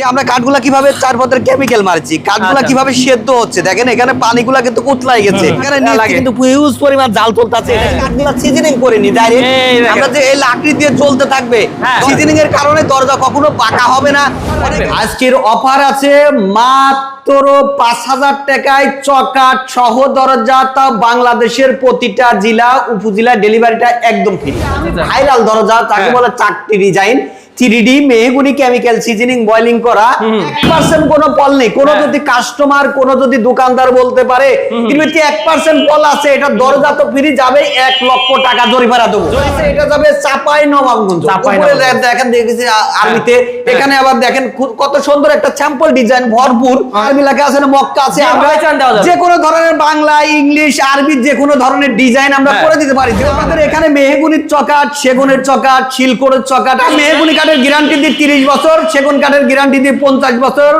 যে আমরা কাঠগুলা কীভাবে চার পথের কেমিক্যাল মারছি কাঠগুলা আচ্ছা। কীভাবে সেদ্ধ হচ্ছে দেখেন এখানে পানিগুলা কিন্তু কুতলাই গেছে এখানে তা নিচে লাগে। কিন্তু হিউজ পরিমাণ জাল চলতেছে কাঠগুলা সিজনিং করিনি ডাইরেক্ট আমরা যে এই লাকড়ি দিয়ে চলতে থাকবে হ্যাঁ। সিজনিং এর কারণে দরজা কখনো বাঁকা হবে না আজকের অফার আছে মাত্র পাঁচ হাজার টাকায় চকাট সহ দরজা তা বাংলাদেশের প্রতিটা জেলা উপজেলা ডেলিভারিটা একদম ফ্রি ভাইরাল দরজা তাকে আচ্ছা। হ্যাঁ। বলে চাকরি design three D mahogany chemical seasoning boiling করা পার্সেন্ট কোনো ফল নেই। কোনো হ্যাঁ। যদি কাস্টমার কোনো যদি দোকানদার বলতে পারে কিন্তু এক পার্সেন্ট ফল আছে? এটা দরজা তো ফ্রি যাবে এক লক্ষ টাকা জরিমানা দেবো। এটা যাবে চাপাই নবাবগঞ্জ। হ্যাঁ। দেখেন দেখেছি আ- আরবিতে। এখানে আবার দেখেন কত সুন্দর একটা স্যাম্পল ডিজাইন ভরপুর। লেখা আছে না মক্কা আছে। যে আমরা কোনো ধরনের বাংলা ইংলিশ আরবি যে কোনো ধরনের ডিজাইন আমরা হ্যাঁ। করে দিতে পারি। আমাদের এখানে মেহগুনির চকাট সেগুনের চকাট শিলকোড়ের চকাট আর মেহগুনি কাঠের গ্যারান্টি দিই তিরিশ বছর, সেগুন কাঠের গ্যারান্টি দিই পঞ্চাশ বছর।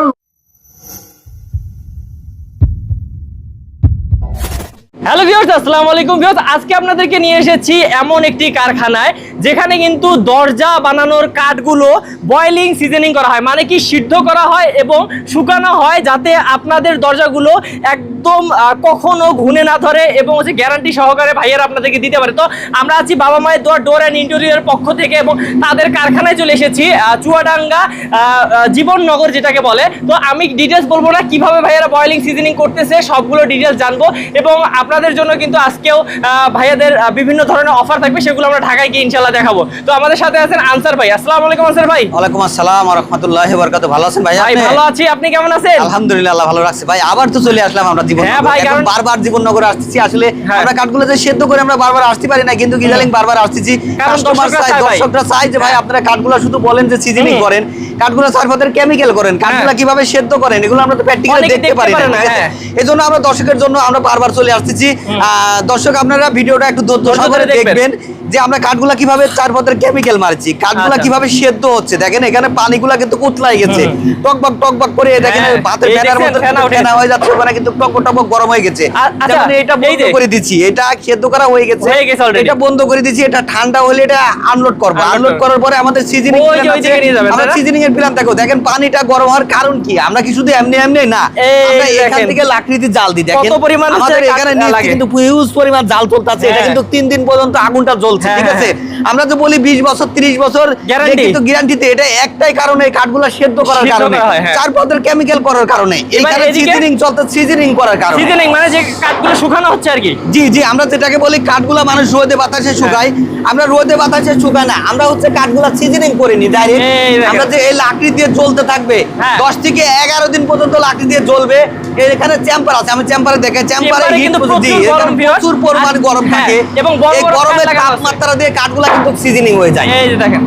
হ্যালো ভিউয়ার্স আসসালামু আলাইকুম ভিউয়ার্স আজকে আপনাদেরকে নিয়ে এসেছি এমন একটি কারখানায়, যেখানে কিন্তু দরজা বানানোর কাঠগুলো বয়েলিং সিজনিং করা হয়। মানে কি সিদ্ধ করা হয় এবং শুকানো হয় যাতে আপনাদের দরজাগুলো একদম কখনো ঘুনে না ধরে এবং হচ্ছে গ্যারান্টি সহকারে ভাইয়ার আপনাদেরকে দিতে পারে। তো আমরা আছি বাবা মায়ের দোয়ার ডোর অ্যান্ড ইন্টেরিয়র পক্ষ থেকে এবং তাদের কারখানায় চলে এসেছি চুয়াডাঙ্গা জীবননগর যেটাকে বলে। তো আমি ডিটেলস বলব না কীভাবে ভাইয়ারা বয়েলিং সিজনিং করতেছে সবগুলো ডিটেলস জানব এবং আপনাদের জন্য কিন্তু আজকেও ভাইয়াদের বিভিন্ন ধরনের অফার থাকবে সেগুলো আমরা ঢাকায় গিয়ে ইনশাল্লাহ দেখাবো। তো আমাদের সাথে আছেন আনসার ভাই। আসসালামু আলাইকুম আনসার ভাই। ওয়ালাইকুম আসসালাম রহমতুল্লাহ বরকাত ভালো আছেন ভাই ভাই ভালো আছি। আপনি কেমন আছেন? আলহামদুলিল্লাহ আল্লাহ ভালো রাখছে। ভাই আবার তো চলে আসলাম আমরা জীবন হ্যাঁ ভাই, কারণ- বারবার আসতেছি আসলে হ্যাঁ। আমরা কাঠগুলো যে সেদ্ধ করে আমরা বারবার আসতে পারি না কিন্তু বারবার আসতেছি কাস্টমার চাই ভাই। দর্শকরা চাই যে ভাই হ্যাঁ। আপনারা কাঠগুলো শুধু বলেন যে সিজনিং করেন কাঠগুলো সার্ফাতের কেমিক্যাল করেন কাঠগুলো হ্যাঁ। কীভাবে সেদ্ধ করেন এগুলো আমরা তো প্র্যাকটিক্যালি দেখতে পারি না। আছে? হ্যাঁ। এজন্য আমরা দর্শকের জন্য আমরা বারবার চলে আসতেছি। দর্শক আপনারা ভিডিওটা একটু ধৈর্য ধৈর্য সহকারে দেখবেন। যে আমরা কাঠগুলা কীভাবে কেমিক্যাল মারছি কাঠগুলা আচ্ছা। কীভাবে সেদ্ধ হচ্ছে। দেখেন এখানে পানিগুলা কিন্তু কুতলাই গেছে। টকবক টকবক করে দেখেন হ্যাঁ, ভাতের এই ফেনার ফেনা হয়ে যাচ্ছে ওখানে কিন্তু টকবক টকবক গরম হয়ে গেছে। আচ্ছা, যেমন এটা বন্ধ করে দিচ্ছি। এটা সেদ্ধ করা হয়ে গেছে। এটা বন্ধ করে দিচ্ছি। এটা ঠান্ডা হলে এটা আনলোড করব। আনলোড করার পরে আমাদের সিজনিং আমরা সিজনিং প্ল্যান থাকো দেখেন পানিটা গরম হওয়ার কারণ কি? আমরা কি শুধু এমনি এমনি না। আমরা এখান থেকে লাকড়িতে জাল দিই দেখেন। কত পরিমাণ আমাদের এখানে কিন্তু হিউজ পরিমাণ জাল চলতেছে এটা হ্যাঁ। কিন্তু তিন দিন পর্যন্ত আগুনটা জ্বলছে হ্যাঁ, ঠিক আছে? হ্যাঁ। আমরা তো বলি বিশ বছর ত্রিশ বছর Guarantee। কিন্তু গ্যারান্টিতে এটা একটাই কারণে কাঠগুলো সেদ্ধ করার কারণে। করা হ্যাঁ। চার পদের কেমিক্যাল করার কারণে। এদিকে? সিজনিং চলতে সিজনিং করার কারণে। সিজনিং মানে যে কাঠগুলো শুকানো হচ্ছে আর কি। জি জি আমরা যেটাকে বলি কাঠগুলা মানুষ রোদে বাতাসে শুকাই আমরা রোদে বাতাসে শুকাই না আমরা হচ্ছে কাঠগুলা সিজনিং করে নি ডাইরেক্ট আমরা যে এই লাকড়ি দিয়ে জ্বলতে থাকবে হ্যাঁ। দশ থেকে এগারো দিন পর্যন্ত লাকড়ি দিয়ে জ্বলবে এখানে চেম্বার আছে আমি চেম্বারে দেখে চেম্বারে কিন্তু প্রচুর গরম, পরিমাণ গরম হ্যাঁ, থাকে এবং বড় এই বড় গরমের। তাপমাত্রা দিয়ে কাঠগুলা কিন্তু সিজনিং হয়ে যায় এই যে দেখেন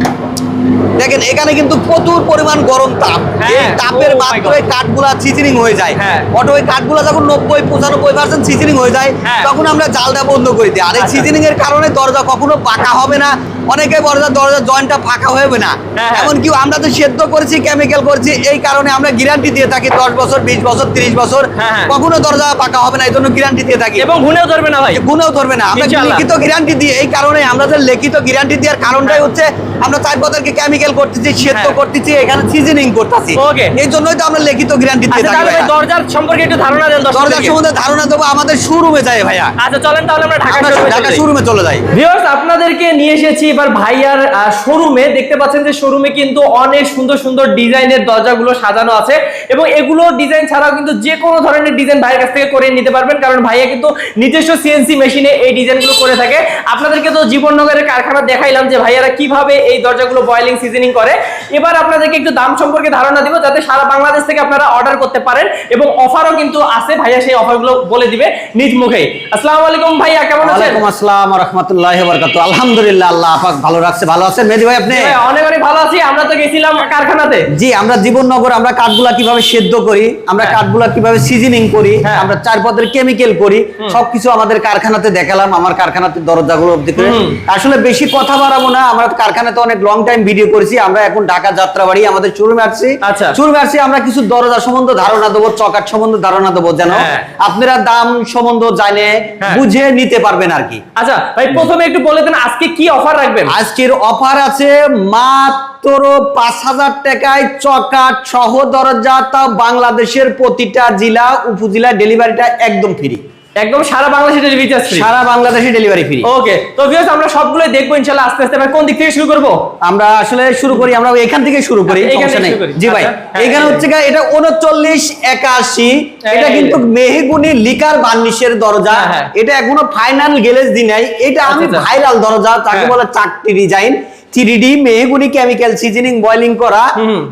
দেখেন এখানে কিন্তু প্রচুর পরিমাণ গরম তাপ হ্যাঁ। এই তাপের Oh মাত্রায়. কাঠগুলা সিজনিং হয়ে যায় হ্যাঁ। অটো ওই কাঠগুলা যখন নব্বই পঁচানব্বই পার্সেন্ট সিজনিং হয়ে যায় হ্যাঁ। তখন আমরা জালটা বন্ধ করে দিই আর এই আচ্ছা। সিজনিং এর কারণে দরজা কখনো পাকা হবে না অনেকে দরজা দরজা জয়েন্টটা ফাঁকা হবে না হ্যাঁ, হ্যাঁ। এমনকি আমরা তো সেদ্ধ করেছি কেমিক্যাল করেছি এই কারণে আমরা গ্যারান্টি দিয়ে থাকি দশ বছর বিশ বছর তিরিশ বছর হ্যাঁ। কখনো দরজা পাকা হবে না এই জন্য গ্যারান্টি দিয়ে থাকি এবং ঘুনেও ধরবে না ভাই গুণেও ধরবে না আমরা লিখিত গ্যারান্টি দিই এই কারণে আমরা যে লিখিত গ্যারান্টি দেওয়ার কারণটাই হচ্ছে আমরা চার পদেরকে কেমিক্যাল করতেছি সেদ্ধ। করতেছি এখানে সিজনিং করতেছি Okay. এই জন্যই তো আমরা লিখিত গ্যারান্টি দিয়ে আচ্ছা থাকি তাহলে দরজার সম্পর্কে একটু ধারণা দেন দরজার। সম্বন্ধে ধারণা দেবো আমাদের শোরুমে যায় ভাইয়া আচ্ছা চলেন তাহলে আমরা ঢাকা যাই। শোরুমে চলে যাই ভিউয়ার্স আপনাদেরকে নিয়ে এসেছি এবার ভাইয়ার শোরুমে দেখতে পাচ্ছেন যে শোরুমে কিন্তু অনেক সুন্দর সুন্দর ডিজাইনের দরজাগুলো সাজানো আছে এবং এগুলো ডিজাইন ছাড়াও কিন্তু যে কোনো ধরনের ডিজাইন ভাইয়ের কাছ থেকে করে নিতে পারবেন, কারণ ভাইয়া কিন্তু নিজস্ব সিএনসি মেশিনে এই ডিজাইনগুলো করে থাকে। আপনাদেরকে তো জীবননগরের কারখানা দেখাইলাম যে ভাইয়ারা কীভাবে এই দরজাগুলো বয়েলিং সিজনিং করে। এবার আপনাদেরকে একটু দাম সম্পর্কে ধারণা দিব, যাতে সারা বাংলাদেশ থেকে আপনারা অর্ডার করতে পারেন এবং অফারও কিন্তু আছে, ভাইয়া সেই অফারগুলো বলে দিবে নিজ মুখে আসসালামু আলাইকুম ভাইয়া, কেমন আছেন? আসসালাম রহমতুল্লাহ বরকাত আলহামদুলিল্লাহ, আল্লাহ আপাক ভালো রাখছে ভালো আছেন মেদি ভাই আপনি অনেক অনেক ভালো আছি আমরা তো গেছিলাম কারখানাতে জি আমরা জীবননগর আমরা কাঠগুলা কীভাবে সেদ্ধ করি আমরা হ্যাঁ। কাঠগুলা কীভাবে সিজনিং করি হ্যাঁ। আমরা চার পদের কেমিক্যাল করি সবকিছু আমাদের কারখানাতে দেখালাম আমার কারখানাতে দরজাগুলো অবধি করে আসলে বেশি কথা বাড়াবো না আমরা কারখানাতে অনেক লং টাইম ভিডিও করেছি আমরা এখন ঢাকা যাত্রাবাড়ি আমাদের শোরুমে আসছি আচ্ছা। শোরুমে আসছি আমরা কিছু দরজা সম্বন্ধে ধারণা দেবো চকাট সম্বন্ধে ধারণা দেবো যেন হ্যাঁ। আপনারা দাম সম্বন্ধে জানে। বুঝে নিতে পারবেন আর কি আচ্ছা ভাই প্রথমে একটু বলে দেন আজকে কি অফার রাখবেন পারবেন আজকের অফার আছে মাত্র পাঁচ হাজার টাকায় চকাট সহ দরজা, তা বাংলাদেশের প্রতিটা জেলা, উপজেলা ডেলিভারিটা একদম ফ্রি। একদম সারা বাংলাদেশে ডেলিভারি চার্জ ফ্রি সারা বাংলাদেশে ডেলিভারি ফ্রি ওকে তো ভিউয়ার্স আমরা সবগুলো দেখব ইনশাআল্লাহ আস্তে আস্তে ভাই কোন দিক থেকে শুরু করব আমরা আসলে শুরু করি আমরা এখান থেকে শুরু করি আচ্ছা, সমস্যা নেই। জি ভাই আচ্ছা, হ্যাঁ, এখানে হচ্ছে গা এটা উনচল্লিশ একাশি এটা কিন্তু। মেহগুনি লিকার বার্নিশের দরজা হ্যাঁ, হ্যাঁ। এটা এখনও ফাইনাল গেলেজ দি নাই এটা আমি আচ্ছা, আচ্ছা। ভাইরাল দরজা তাকে হ্যাঁ। বলে চারটি design three mahogany chemical seasoning boiling করা।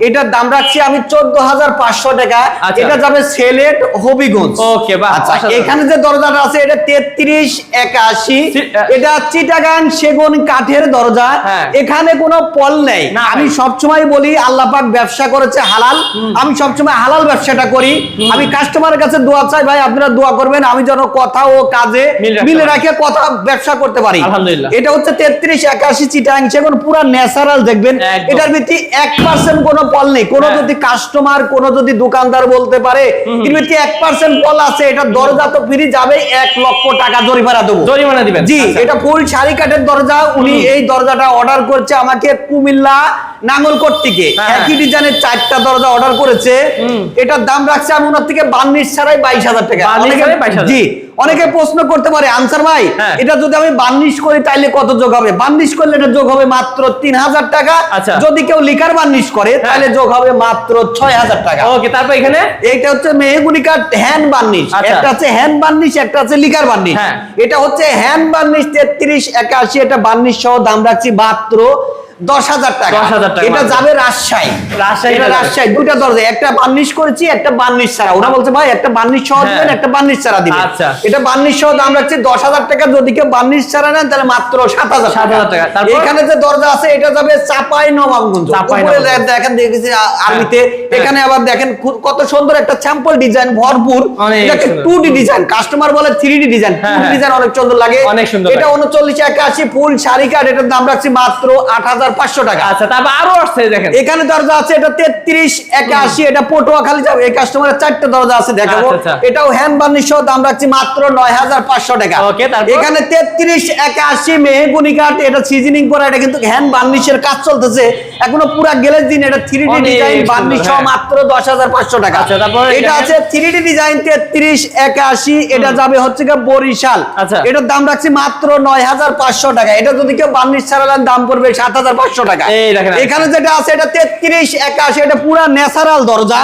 এটার দাম রাখছি আমি চোদ্দ হাজার পাঁচশো টাকা। আচ্ছা। এটা যাবে সেলেট হবিগঞ্জ বাহ, আচ্ছা এখানে যে দরজাটা আছে এটা তেত্রিশ একাশি। এটা চিটাগাং সেগুন কাঠের দরজা। হ্যাঁ। এখানে কোনো পল নেই। আমি। সবসময় বলি আল্লাহ পাক ব্যবসা করেছে হালাল। আমি সবসময় হালাল ব্যবসাটা করি। আমি কাস্টমারের কাছে দোয়া চাই ভাই আপনারা দোয়া করবেন। আমি যেন কথা ও কাজে মিলে। রাখে কথা ব্যবসা করতে পারি। আলহামদুলিল্লাহ। এটা হচ্ছে তেত্রিশ একাশি চিটাং সেগুন। পুরা ন্যাচারাল দেখবেন। এটার ভিত্তি এক পার্সেন্ট কোনো পল নেই। কোনো হ্যাঁ। যদি কাস্টমার কোনো যদি দোকানদার বলতে পারে এর ভিত্তি এক পার্সেন্ট পল আছে এটা দরজা তো ফিরে যাবে এক লক্ষ টাকা জরিমানা দেবো। জরিমানা দিবেন। জি আচ্ছা। এটা ফুল শাড়ি কাঠের দরজা উনি এই দরজাটা অর্ডার করছে আমাকে কুমিল্লা নাঙ্গলকোট থেকে হ্যাঁ। একই ডিজাইনের চারটা দরজা অর্ডার করেছে। এটার দাম রাখছে আমি ওনার থেকে বার্নিশ ছাড়াই বাইশ হাজার টাকা। বার্নিশ অনেকে- ছাড়াই 22,000 জি অনেকে প্রশ্ন করতে পারে আনসার ভাই হ্যাঁ। এটা যদি আমি বার্নিশ করি তাইলে কত যোগ হবে? বার্নিশ করলে এটা যোগ হবে মাত্র তিন হাজার টাকা। আচ্ছা। যদি কেউ লিকার বার্নিশ করে তাহলে যোগ হবে মাত্র ছয় হাজার টাকা। ওকে তারপর এখানে? এইটা হচ্ছে মেহগুনি কাঠ হ্যান্ড বার্নিশ। আচ্ছা। একটা আছে হ্যান্ড বার্নিশ একটা আছে লিকার বার্নিশ। হ্যাঁ। এটা হচ্ছে হ্যান্ড বার্নিশ তেত্রিশ একাশি এটা বার্নিশ সহ দাম রাখছি মাত্র দশ হাজার টাকা। 10,000 টাকা এটা মাত্র। যাবে রাজশাহী। রাজশাহী এটা যাবে। রাজশাহী দুটা দরজা একটা বার্নিশ করেছি একটা বার্নিশ ছাড়া। ওরা বলছে ভাই একটা বার্নিশ সহ হ্যাঁ। দিবেন একটা বার্নিশ ছাড়া দিবেন। আচ্ছা। এটা বার্নিশ সহ দাম রাখছি দশ হাজার টাকা। যদি কেউ বার্নিশ ছাড়া নেন তাহলে মাত্র সাত হাজার 7,000 টাকা। এখানে যে দরজা আছে এটা যাবে চাপাই নবাবগঞ্জ। চাঁপাই দেখেন দেখেছি আ- এখানে আবার দেখেন খুব- কত সুন্দর একটা স্যাম্পল ডিজাইন ভরপুর। টু ডি ডিজাইন কাস্টমার বলে থ্রি ডি ডিজাইন হ্যাঁ, হ্যাঁ। ডিজাইন অনেক সুন্দর লাগে। অনেক সুন্দর এটা। উনচল্লিশ একাশি ফুল শাড়ি কাঠ এটার দাম রাখছি মাত্র আট হাজার পাঁচশো টাকা। আচ্ছা তারপর আরও আসছে দেখেন। এখানে দরজা আছে এটা তেত্রিশ একাশি এটা পটুয়া যাবে এই কাস্টমারের চারটে দরজা আছে দেখাবো। আচ্ছা, আচ্ছা। এটাও হ্যান্ড বার্নিশ দাম রাখছি মাত্র নয় হাজার পাঁচশো টাকা। তারপর? এখানে তেত্রিশ একাশি মেহগুনি কাঠ এটা সিজনিং করা এটা কিন্তু হ্যান্ড বার্নিশের কাজ চলতেছে। এখনও পুরা গেলের দিন এটা থ্রি ডি ডিজাইন বার্নিশ। মাত্র দশ হাজার পাঁচশো টাকা। আচ্ছা, এটা আছে থ্রি ডি ডিজাইন তেত্রিশ একাশি এটা যাবে হচ্ছে বরিশাল। এটার দাম রাখছি মাত্র নয় হাজার পাঁচশো টাকা। এটা যদি কেউ বার্নিশ ছাড়ালেন দাম পড়বে সাত হাজার পাঁচশো টাকা। এখানে যেটা আছে এটা তেত্রিশ একাশি এটা পুরা ন্যাচারাল দরজা।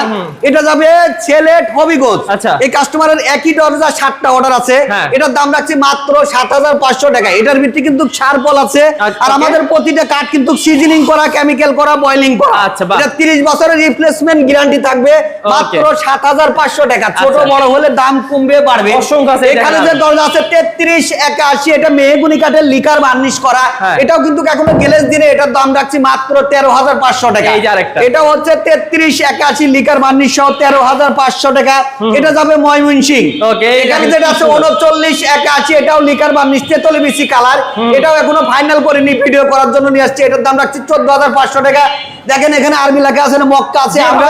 এটা যাবে ছেলেট হবিগঞ্জ। আচ্ছা। এই কাস্টমারের একই দরজা সাতটা অর্ডার আছে। হ্যাঁ। এটার দাম রাখছি মাত্র সাত হাজার পাঁচশো টাকা। এটার ভিত্তি কিন্তু সারপল আছে। আচ্ছা, আর আমাদের প্রতিটা কাঠ কিন্তু সিজনিং করা কেমিক্যাল করা বয়লিং করা। আচ্ছা, এটা তিরিশ বছরের রিপ্লেসমেন্ট গ্যারান্টি থাকবে। মাত্র সাত হাজার পাঁচশো টাকা। ছোট। বড় হলে দাম কমবে বাড়বে। এখানে যে দরজা আছে তেত্রিশ একাশি এটা মেহগুনি কাঠের লিকার বার্নিশ করা। হ্যাঁ। এটাও কিন্তু এখনও গেলেস দিনে এটার দাম রাখছি মাত্র তেরো হাজার পাঁচশো টাকা। এই যে আরেকটা। এটা হচ্ছে তেত্রিশ একাশি লিকার বার্নিশ সহ তেরো হাজার পাঁচশো টাকা। এটা যাবে ময়মনসিং। সিং এখানে যেটা কি আছে সুন্দর। উনচল্লিশ একাশি এটাও লিকার বার্নিশ তেতলি বেশি কালার এটাও এখনও ফাইনাল করিনি ভিডিও করার জন্য নিয়ে আসছি। এটার দাম রাখছি চোদ্দ হাজার পাঁচশো টাকা। দেখেন এখানে আরবি লেখা আছে না মক্কা আছে আমরা।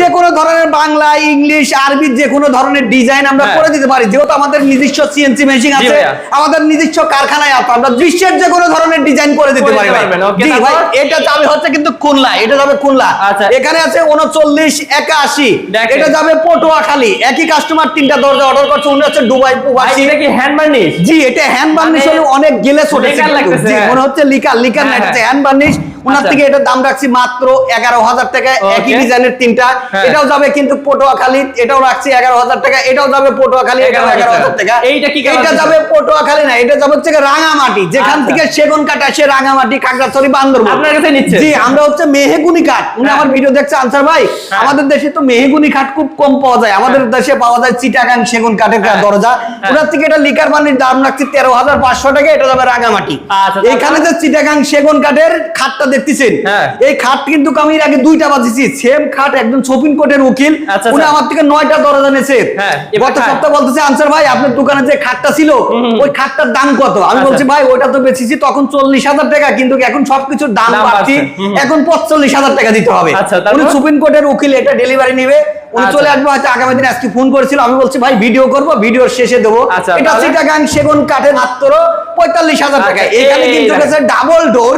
যে কোনো ধরনের বাংলা ইংলিশ আরবি যে কোনো ধরনের ডিজাইন আমরা হ্যাঁ। করে দিতে পারি যেহেতু আমাদের নিজস্ব সিএনসি মেশিন আছে আমাদের নিজস্ব কারখানায় আছে আমরা বিশ্বের যে কোনো ধরনের ডিজাইন করে দিতে পারি ভাই। জি ভাই এটা যাবে হচ্ছে কিন্তু খুলনা এটা যাবে খুলনা আচ্ছা। এখানে আছে উনচল্লিশ একাশি। এটা যাবে পটুয়াখালী একই কাস্টমার তিনটা দরজা অর্ডার করছে উনি হচ্ছে দুবাই এটা কি হ্যান্ড বার্নিশ জি এটা হ্যান্ড বার্নিশ মানে হলে অনেক গেলে ছোট হ্যাঁ। মনে হচ্ছে লিকার লিকার না হ্যাঁ, হ্যাঁ। হ্যান্ড বার্নিশ ওনার আচ্ছা। থেকে এটা দাম রাখছি মাত্র এগারো হাজার টাকা একই ডিজাইনের তিনটা হ্যাঁ। এটাও যাবে কিন্তু পটুয়াখালী এটাও রাখছি এগারো হাজার টাকা এটাও যাবে পটুয়াখালী এটাও 11,000 এগারো হাজার টাকা এইটা কি এটা যাবে পটুয়াখালী না এটা যাবে হচ্ছে রাঙামাটি যেখান আচ্ছা। থেকে সেগুন কাঠ আসে রাঙামাটি কাকড়াছড়ি বান্দরবান আপনার কাছে নিচ্ছে? জি আমরা হচ্ছে মেহেগুনি কাঠ উনি হ্যাঁ। আমার ভিডিও দেখছে আনসার ভাই হ্যাঁ। আমাদের দেশে তো মেহেগুনি কাঠ খুব কম পাওয়া যায় আমাদের দেশে পাওয়া যায় চিটাগাং সেগুন কাঠের। দরজা। ওনার থেকে এটা লিকার বানির দাম রাখছি তেরো হাজার পাঁচশো টাকা এটা যাবে রাঙামাটি আচ্ছা, এখানে যে চিটাগাং সেগুন কাঠের খাটটা দেখতেছেন। এই খাট কিন্তু আমি এর আগে দুইটা বাজিছি সেম খাট একদম সুপ্রিম কোর্টের উকিল আচ্ছা, উনি আচ্ছা। আমার থেকে নয়টা দরজা নিয়েছে। হ্যাঁ, গত সপ্তাহ বলতেছে আনসার ভাই আপনার দোকানে যে খাটটা ছিল ওই খাটটার দাম কত? আমি আচ্ছা। বলছি ভাই ওইটা তো বেচেছি তখন চল্লিশ হাজার টাকা কিন্তু এখন সবকিছুর দাম বাড়তি। এখন পঁচল্লিশ হাজার টাকা দিতে হবে। উনি সুপ্রিম কোর্টের উকিল এটা ডেলিভারি নিবে। উনি আচ্ছা। চলে আসবে হয়তো আগামী দিনে আজকে ফোন করেছিল আমি বলছি ভাই ভিডিও করব ভিডিওর শেষে দেবো। আচ্ছা, এটা চিটাগাং সেগুন কাঠের মাত্র পঁয়তাল্লিশ হাজার টাকা। আচ্ছা, এখানে কিন্তু। ডাবল ডোর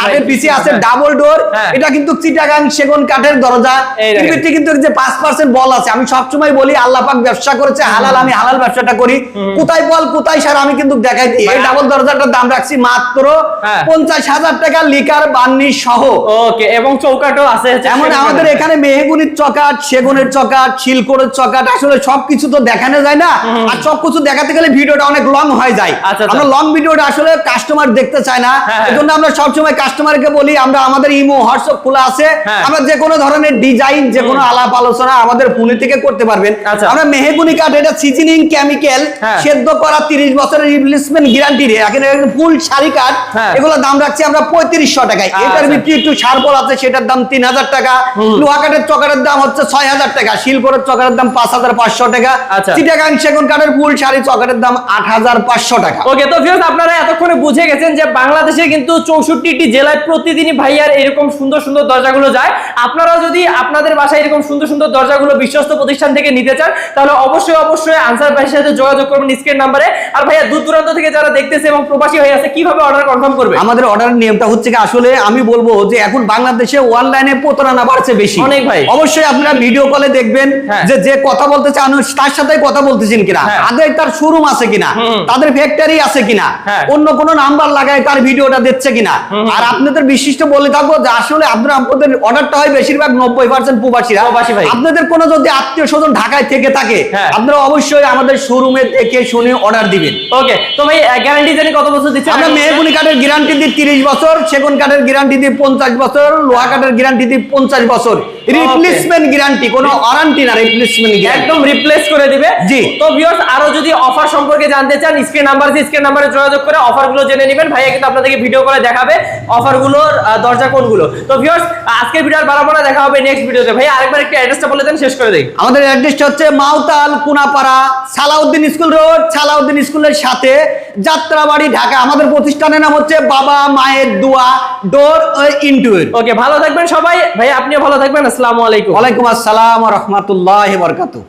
কাঠের পিছে আছে হ্যাঁ। ডাবল ডোর হ্যাঁ। এটা কিন্তু চিটাগাং সেগুন কাঠের দরজা। এর কিন্তু যে পাঁচ পার্সেন্ট বল আছে। আমি সবসময় বলি আল্লাহ পাক ব্যবসা করেছে হালাল আমি হালাল ব্যবসাটা করি। কোথায় বল কোথায় সার আমি কিন্তু দেখাই দিই। এই ডাবল দরজাটার দাম রাখছি মাত্র হ্যাঁ। পঞ্চাশ হাজার টাকা লিকার বান্নি সহ। ওকে এবং চৌকাটও আছে এমন আমাদের এখানে মেহেগুনির চকাট সেগুনের চকাট শিলকোড়ের চকাট আসলে সবকিছু তো দেখানো যায় না আর সবকিছু দেখাতে গেলে ভিডিওটা অনেক লং হয়ে যায় আচ্ছা, আচ্ছা। আমরা লং ভিডিওটা আসলে কাস্টমার দেখতে চায় না হ্যাঁ, হ্যাঁ। এজন্য আমরা সবসময় কাস্টমারকে বলি আমরা আমাদের ইমো হোয়াটসঅ্যাপ খোলা আছে হ্যাঁ। আমরা যে কোনো ধরনের ডিজাইন যে কোনো আলাপ আলোচনা আমাদের ফোনে থেকে করতে পারবেন আচ্ছা। আমরা মেহগুনি কাঠ এটা সিজনিং কেমিক্যাল। সেদ্ধ করা 30 বছরের রিপ্লেসমেন্ট গ্যারান্টি রে এখানে ফুল শাড়ি কাঠ। এগুলো দাম রাখছি আমরা পঁয়ত্রিশশো টাকায় এটার। ভিতরে একটু সারপল আছে সেটার দাম তিন হাজার টাকা লোহা কাঠের চকারের দাম হচ্ছে ছয় হাজার টাকা শিলকোরের চকারের দাম পাঁচ হাজার পাঁচশো টাকা আচ্ছা। চিটাগাং সেগুন কাঠের ফুল শাড়ি চকারের দাম আট হাজার পাঁচশো টাকা। ওকে তো ভিউয়ার্স আপনারা এতক্ষণে বুঝে গেছেন যে বাংলাদেশে কিন্তু চৌষট্টিটি জেলায় প্রতিদিনই ভাইয়ার এরকম সুন্দর সুন্দর দরজাগুলো যায়। আপনারাও যদি আপনাদের বাসায় এরকম সুন্দর সুন্দর দরজাগুলো বিশ্বস্ত প্রতিষ্ঠান থেকে নিতে চান তাহলে অবশ্যই অবশ্যই আনসার ভাইয়ের সাথে যোগাযোগ করবেন স্ক্রিন নাম্বারে। আর ভাইয়া দূর দূরান্ত থেকে যারা দেখতেছে এবং প্রবাসী হয়ে আছে কীভাবে অর্ডার কনফার্ম করবে? আমাদের অর্ডার নিয়মটা হচ্ছে কি আসলে আমি বলব যে এখন বাংলাদেশে অনলাইনে প্রতারণা বাড়ছে বেশি। অনেক ভাই। অবশ্যই আপনারা ভিডিও কলে দেখবেন হ্যাঁ। যে যে কথা বলতে চান তার সাথে কথা বলতেছেন কিনা? হ্যাঁ। আগে তার শোরুম আছে কিনা? তাদের ফ্যাক্টরি আছে কিনা? হ্যাঁ। অন্য কোনো নাম্বার লাগায় তার ভিডিওটা দিচ্ছে কিনা? আর আপনাদের বিশিষ্ট বলে থাকব যে আসলে আপনারা আপনাদের অর্ডারটা হয় বেশিরভাগ নব্বই পার্সেন্ট প্রবাসীরা। প্রবাসী আপনাদের কোনো যদি আত্মীয় স্বজন ঢাকায় থেকে থাকে। আপনারা অবশ্যই আমাদের শোরুমে থেকে শুনে অর্ডার দিবেন। ওকে তো ভাই গ্যারান্টি জানি কত বছর দিচ্ছে? আমরা মেহগুনি কাঠের গ্যারান্টি দিই তিরিশ বছর সেগুন কাঠের গ্যারান্টি দিই পঞ্চাশ বছর লোহা কাঠের গ্যারান্টি দিই পঞ্চাশ বছর। রিপ্লেসমেন্ট গ্যারান্টি কোনো ওয়ারান্টি না রিপ্লেসমেন্ট গ্যারান্টি একদম রিপ্লেস করে দিবে। জি। তো ভিউয়ার্স আরও যদি অফার সম্পর্কে জানতে চান স্ক্রিন নাম্বার আছে স্ক্রিন নাম্বারে যোগাযোগ করে অফারগুলো জেনে নেবেন। ভাইয়া কিন্তু আপনাদেরকে ভিডিও করে দেখাবে অফারগুলোর দরজা কোনগুলো। তো ভিউয়ার্স আজকের ভিডিও আর বাড়াবো না দেখা হবে নেক্সট ভিডিওতে ভাই আরেকবার একটু অ্যাড্রেসটা বলে দেন শেষ করে দেই। আমাদের অ্যাড্রেসটা হচ্ছে মাউতাল কুনাপাড়া সালাউদ্দিন স্কুল রোড সালাউদ্দিন স্কুলের সাথে যাত্রাবাড়ি ঢাকা। আমাদের প্রতিষ্ঠানের নাম হচ্ছে বাবা মায়ের দোয়া ডোর ইন্টু ওকে ভালো থাকবেন সবাই। ভাই আপনিও ভালো থাকবেন। আসসালামু আলাইকুম। ওয়ালাইকুম আসসালাম রহমতুল্লাহ বরকাতু